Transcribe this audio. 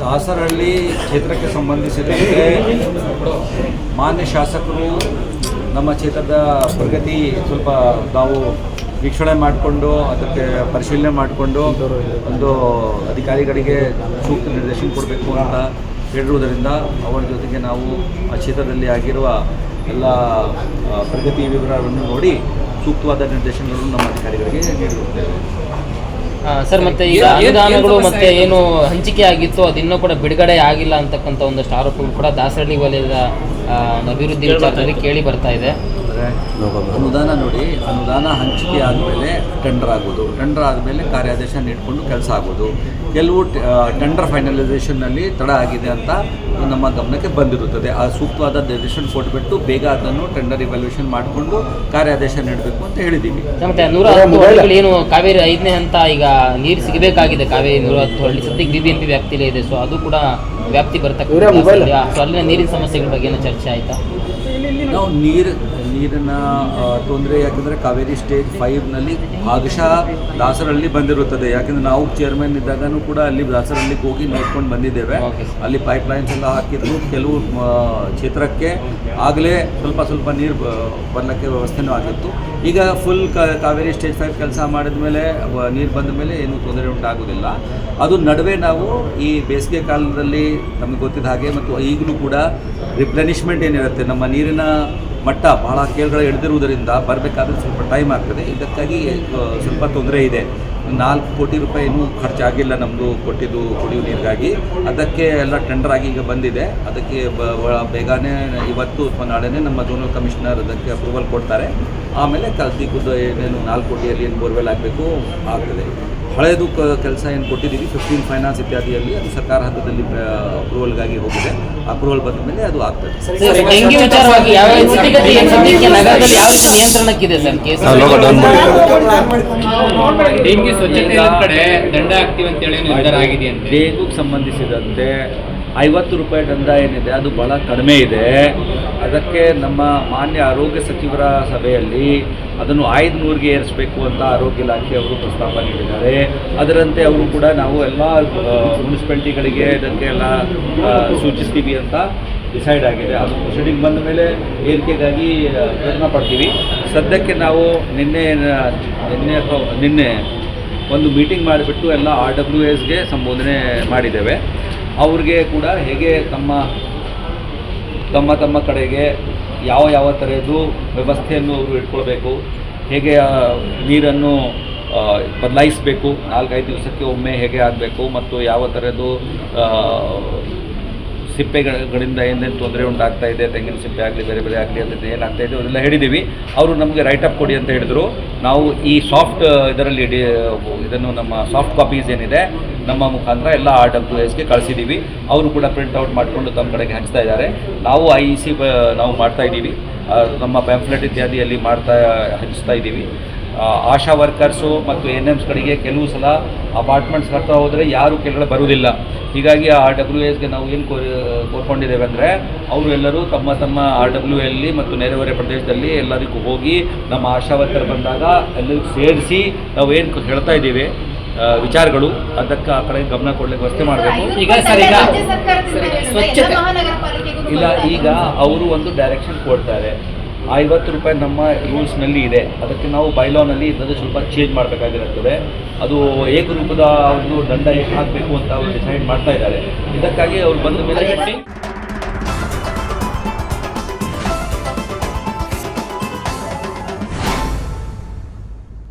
ದಾಸರಹಳ್ಳಿ ಕ್ಷೇತ್ರಕ್ಕೆ ಸಂಬಂಧಿಸಿದಂತೆ ಮಾನ್ಯ ಶಾಸಕರು ನಮ್ಮ ಕ್ಷೇತ್ರದ ಪ್ರಗತಿ ಸ್ವಲ್ಪ ನಾವು ವೀಕ್ಷಣೆ ಮಾಡಿಕೊಂಡು, ಅದಕ್ಕೆ ಪರಿಶೀಲನೆ ಮಾಡಿಕೊಂಡು ಒಂದು ಅಧಿಕಾರಿಗಳಿಗೆ ಸೂಕ್ತ ನಿರ್ದೇಶನ ಕೊಡಬೇಕು ಅಂತ ಹೇಳಿರುವುದರಿಂದ ಅವರ ಜೊತೆಗೆ ನಾವು ಆ ಕ್ಷೇತ್ರದಲ್ಲಿ ಆಗಿರುವ ಎಲ್ಲ ಪ್ರಗತಿ ವಿವರವನ್ನು ನೋಡಿ ಸೂಕ್ತವಾದ ನಿರ್ದೇಶನಗಳನ್ನು ನಮ್ಮ ಅಧಿಕಾರಿಗಳಿಗೆ ನೀಡಿರುತ್ತೇವೆ. ಸರ್ ಮತ್ತೆ ಈಗ ಅನುದಾನಗಳು ಮತ್ತೆ ಏನು ಹಂಚಿಕೆ ಆಗಿತ್ತು ಅದಿನ್ನೂ ಇನ್ನೂ ಕೂಡ ಬಿಡುಗಡೆ ಆಗಿಲ್ಲ ಅಂತಕ್ಕಂಥ ಒಂದಷ್ಟು ಆರೋಪಗಳು ಕೂಡ ದಾಸರಳ್ಳಿ ವಲಯದ ಅಭಿವೃದ್ಧಿ ವಿಚಾರದಲ್ಲಿ ಕೇಳಿ ಬರ್ತಾ ಇದೆ. ಅನುದಾನ ನೋಡಿ ಅನುದಾನ ಹಂಚಿಕೆ ಆದಮೇಲೆ ಟೆಂಡರ್ ಆಗೋದು. ಟೆಂಡರ್ ಆದಮೇಲೆ ಕಾರ್ಯಾದೇಶ ನೀಡಿಕೊಂಡು ಕೆಲಸ ಆಗೋದು. ಕೆಲವು ಟೆಂಡರ್ ಫೈನಲೈಸೇಷನ್ನಲ್ಲಿ ತಡ ಆಗಿದೆ ಅಂತ ನಮ್ಮ ಗಮನಕ್ಕೆ ಬಂದಿರುತ್ತದೆ. ಆ ಸೂಕ್ತವಾದ ನಿರ್ದೇಶನ ಕೊಟ್ಬಿಟ್ಟು ಬೇಗ ಅದನ್ನು ಟೆಂಡರ್ ಇವ್ಯಾಲ್ಯೂಷನ್ ಮಾಡಿಕೊಂಡು ಕಾರ್ಯಾದೇಶ ನೀಡಬೇಕು ಅಂತ ಹೇಳಿದ್ದೀವಿ. ಮತ್ತೆ ನೂರ ಹತ್ತು ಹಳ್ಳಿಗಳು ಏನು ಕಾವೇರಿ ಐದನೇ ಹಂತ ಈಗ ನೀರು ಸಿಗಬೇಕಾಗಿದೆ. ಕಾವೇರಿ ನೂರ ಹತ್ತು ಹಳ್ಳಿ. ಸದ್ಯಕ್ಕೆ ಬಿ ಬಿ ಎಂ ಪಿ ವ್ಯಾಪ್ತಿಲೇ ಇದೆ. ಸೊ ಅದು ಕೂಡ ವ್ಯಾಪ್ತಿ ಬರ್ತಕ್ಕಂಥ ಸೊ ಅಲ್ಲಿನ ನೀರಿನ ಸಮಸ್ಯೆಗಳ ಬಗ್ಗೆ ಏನೋ ಚರ್ಚೆ ಆಯಿತಾ? ನಾವು ನೀರು ನೀರಿನ ತೊಂದರೆ ಯಾಕಂದರೆ ಕಾವೇರಿ ಸ್ಟೇಜ್ ಫೈವ್ನಲ್ಲಿ ಭಾಗಶಃ ದಾಸರಳ್ಳಿ ಬಂದಿರುತ್ತದೆ. ಯಾಕಂದರೆ ನಾವು ಚೇರ್ಮನ್ ಇದ್ದಾಗೂ ಕೂಡ ಅಲ್ಲಿ ದಾಸರಳ್ಳಿಗೆ ಹೋಗಿ ನೋಡ್ಕೊಂಡು ಬಂದಿದ್ದೇವೆ. ಅಲ್ಲಿ ಪೈಪ್ ಲೈನ್ಸ್ ಎಲ್ಲ ಹಾಕಿದ್ರು. ಕೆಲವು ಕ್ಷೇತ್ರಕ್ಕೆ ಆಗಲೇ ಸ್ವಲ್ಪ ಸ್ವಲ್ಪ ನೀರು ಬರಲಿಕ್ಕೆ ವ್ಯವಸ್ಥೆನೂ ಆಗಿತ್ತು. ಈಗ ಫುಲ್ ಕಾವೇರಿ ಸ್ಟೇಜ್ ಫೈವ್ ಕೆಲಸ ಮಾಡಿದ ಮೇಲೆ ನೀರು ಬಂದ ಮೇಲೆ ಏನೂ ತೊಂದರೆ ಉಂಟಾಗೋದಿಲ್ಲ. ಅದು ನಡುವೆ ನಾವು ಈ ಬೇಸಿಗೆ ಕಾಲದಲ್ಲಿ ನಮಗೆ ಗೊತ್ತಿದ್ದ ಹಾಗೆ ಮತ್ತು ಈಗಲೂ ಕೂಡ ರಿಪ್ಲೆನಿಷ್ಮೆಂಟ್ ಏನಿರುತ್ತೆ ನಮ್ಮ ನೀರಿನ ಮಟ್ಟ ಬಹಳ ಕೇಳ್ಗಳ ಹಿಡಿದಿರುವುದರಿಂದ ಬರಬೇಕಾದ್ರೆ ಸ್ವಲ್ಪ ಟೈಮ್ ಆಗ್ತದೆ. ಇದಕ್ಕಾಗಿ ಸ್ವಲ್ಪ ತೊಂದರೆ ಇದೆ. ನಾಲ್ಕು ಕೋಟಿ ರೂಪಾಯಿ ಇನ್ನೂ ಖರ್ಚಾಗಿಲ್ಲ ನಮ್ಮದು ಕೊಟ್ಟಿದ್ದು ಕುಡಿಯುವ ನೀರಿಗಾಗಿ. ಅದಕ್ಕೆ ಎಲ್ಲ ಟೆಂಡರ್ ಆಗಿ ಈಗ ಬಂದಿದೆ. ಅದಕ್ಕೆ ಬ- ಬ- ಬೇಗನೆ ಇವತ್ತು ಅಥವಾ ನಾಳೆನೇ ನಮ್ಮ ಝೋನಲ್ ಕಮಿಷನರ್ ಅದಕ್ಕೆ ಅಪ್ರೂವಲ್ ಕೊಡ್ತಾರೆ. ಆಮೇಲೆ ಕಲ್ತಿಗುದ್ದು ಏನೇನು ನಾಲ್ಕು ಕೋಟಿಯಲ್ಲಿ ಏನು ಬೋರ್ವೆಲ್ ಆಗಬೇಕು ಆಗ್ತದೆ. ಹಳೆಯದು ಕೆಲಸ ಏನು ಕೊಟ್ಟಿದ್ದೀವಿ ಫಿಫ್ಟೀನ್ ಫೈನಾನ್ಸ್ ಇತ್ಯಾದಿಯಲ್ಲಿ ಅದು ಸರ್ಕಾರ ಹಂತದಲ್ಲಿ ಅಪ್ರೂವಲ್ಗಾಗಿ ಹೋಗಿದೆ. ಅಪ್ರೂವಲ್ ಬಂದ ಮೇಲೆ ಅದು ಆಗ್ತದೆ. ಸರ್, ಡೆಂಗ್ಯೂ ವಿಚಾರವಾಗಿ ಯಾವ ಸ್ಥಿತಿಗತಿ ಏನು ನಗರದಲ್ಲಿ ಯಾವ ರೀತಿ ನಿಯಂತ್ರಣಕ್ಕಿದೆ ಸರ್? ಕೇಸ್ ಡೆಂಗಿ ಸಂಬಂಧಿಸಿದಂತೆ ಐವತ್ತು ರೂಪಾಯಿ ದಂಡ ಏನಿದೆ, ಅದು ಭಾಳ ಕಡಿಮೆ ಇದೆ. ಅದಕ್ಕೆ ನಮ್ಮ ಮಾನ್ಯ ಆರೋಗ್ಯ ಸಚಿವರ ಸಭೆಯಲ್ಲಿ ಅದನ್ನು ಐದುನೂರಿಗೆ ಏರಿಸಬೇಕು ಅಂತ ಆರೋಗ್ಯ ಇಲಾಖೆಯವರು ಪ್ರಸ್ತಾಪ ನೀಡಿದ್ದಾರೆ. ಅದರಂತೆ ಅವರು ಕೂಡ ನಾವು ಎಲ್ಲ ಮುನ್ಸಿಪಾಲ್ಟಿಗಳಿಗೆ ಇದಕ್ಕೆ ಎಲ್ಲ ಸೂಚಿಸ್ತೀವಿ ಅಂತ ಡಿಸೈಡ್ ಆಗಿದೆ. ಅದು ಪ್ರೊಸೀಡಿಂಗ್ ಬಂದ ಮೇಲೆ ಏರಿಕೆಗಾಗಿ ಪ್ರಯತ್ನ ಪಡ್ತೀವಿ. ಸದ್ಯಕ್ಕೆ ನಾವು ನಿನ್ನೆ ನಿನ್ನೆ ಅಥವಾ ನಿನ್ನೆ ಒಂದು ಮೀಟಿಂಗ್ ಮಾಡಿಬಿಟ್ಟು ಎಲ್ಲ ಆರ್ ಡಬ್ಲ್ಯೂ ಎಸ್ಗೆ ಸಂಬೋಧನೆ ಮಾಡಿದ್ದೇವೆ. ಅವ್ರಿಗೆ ಕೂಡ ಹೇಗೆ ತಮ್ಮ ತಮ್ಮ ತಮ್ಮ ಕಡೆಗೆ ಯಾವ ಯಾವ ಥರದ್ದು ವ್ಯವಸ್ಥೆಯನ್ನು ಅವರು ಇಟ್ಕೊಳ್ಬೇಕು, ಹೇಗೆ ನೀರನ್ನು ಬದಲಾಯಿಸಬೇಕು, ನಾಲ್ಕೈದು ದಿವಸಕ್ಕೆ ಒಮ್ಮೆ ಹೇಗೆ ಆಗಬೇಕು, ಮತ್ತು ಯಾವ ಥರದ್ದು ಸಿಪ್ಪೆಗಳಿಂದ ಏನೇನು ತೊಂದರೆ ಉಂಟಾಗ್ತಾ ಇದೆ, ತೆಂಗಿನ ಸಿಪ್ಪೆ ಆಗಲಿ, ಬೇರೆ ಬೇರೆ ಆಗಲಿ ಅದರಿಂದ ಏನಾಗ್ತಾ ಇದೆ ಅದೆಲ್ಲ ಹೇಳಿದ್ದೀವಿ ಅವರು ನಮಗೆ ರೈಟ್ ಅಪ್ ಕೊಡಿ ಅಂತ ಹೇಳಿದರು. ನಾವು ಈ ಸಾಫ್ಟ್ ಇದರಲ್ಲಿ ಇದನ್ನು ನಮ್ಮ ಸಾಫ್ಟ್ ಕಾಪೀಸ್ ಏನಿದೆ ನಮ್ಮ ಮುಖಾಂತರ ಎಲ್ಲ ಆರ್ ಡಬ್ಲ್ಯೂ ಎಸ್ಗೆ ಕಳಿಸಿದ್ದೀವಿ ಅವರು ಕೂಡ ಪ್ರಿಂಟ್ ಔಟ್ ಮಾಡಿಕೊಂಡು ತಮ್ಮ ಕಡೆಗೆ ಹಂಚ್ತಾ ಇದ್ದಾರೆ. ನಾವು ಐ ಇ ಸಿ ನಾವು ಮಾಡ್ತಾ ಇದ್ದೀವಿ. ನಮ್ಮ ಪ್ಯಾಂಫ್ಲೆಟ್ ಇತ್ಯಾದಿಯಲ್ಲಿ ಮಾಡ್ತಾ, ಹಂಚ್ತಾ ಇದ್ದೀವಿ. ಆಶಾ ವರ್ಕರ್ಸು ಮತ್ತು ಎನ್ ಎಮ್ಸ್ಗಳಿಗೆ ಕೆಲವು ಸಲ ಅಪಾರ್ಟ್ಮೆಂಟ್ಸ್ ಹತ್ರ ಹೋದರೆ ಯಾರು ಕೆಳಗಡೆ ಬರುವುದಿಲ್ಲ. ಹೀಗಾಗಿ ಆ ಡಬ್ಲ್ಯೂ ಎಸ್ಗೆ ನಾವು ಏನು ಕೋರಿ, ಕೋರ್ಕೊಂಡಿದ್ದೇವೆ ಅಂದರೆ ಅವರು ಎಲ್ಲರೂ ತಮ್ಮ ತಮ್ಮ ಆರ್ ಡಬ್ಲ್ಯೂ ಎಲ್ಲಿ ಮತ್ತು ನೆರೆಹೊರೆ ಪ್ರದೇಶದಲ್ಲಿ ಎಲ್ಲರಿಗೂ ಹೋಗಿ ನಮ್ಮ ಆಶಾ ವರ್ಕರ್ ಬಂದಾಗ ಎಲ್ಲರಿಗೂ ಸೇರಿಸಿ ನಾವು ಏನು ಹೇಳ್ತಾ ಇದ್ದೀವಿ. ವಿಚಾರಗಳು ಅದಕ್ಕೆ ಆ ಕಡೆ ಗಮನ ಕೊಡ್ಲಿಕ್ಕೆ ವ್ಯವಸ್ಥೆ ಮಾಡಬೇಕು. ಈಗ ಸರ್ ಈಗ ಸ್ವಚ್ಛತೆ. ಇಲ್ಲ ಈಗ ಅವರು ಒಂದು ಡೈರೆಕ್ಷನ್ ಕೊಡ್ತಾರೆ. ಐವತ್ತು ರೂಪಾಯಿ ನಮ್ಮ ರೂಲ್ಸ್ನಲ್ಲಿ ಇದೆ. ಅದಕ್ಕೆ ನಾವು ಬೈಲಾನಲ್ಲಿ ಇದನ್ನು ಸ್ವಲ್ಪ ಚೇಂಜ್ ಮಾಡಬೇಕಾಗಿರುತ್ತದೆ. ಅದು ಏಕರೂಪದ ಒಂದು ದಂಡ ಹಾಕಬೇಕು ಅಂತ ಅವರು ಡಿಸೈಡ್ ಮಾಡ್ತಾ ಇದ್ದಾರೆ. ಇದಕ್ಕಾಗಿ ಅವ್ರು ಬಂದ ಮೇಲೆ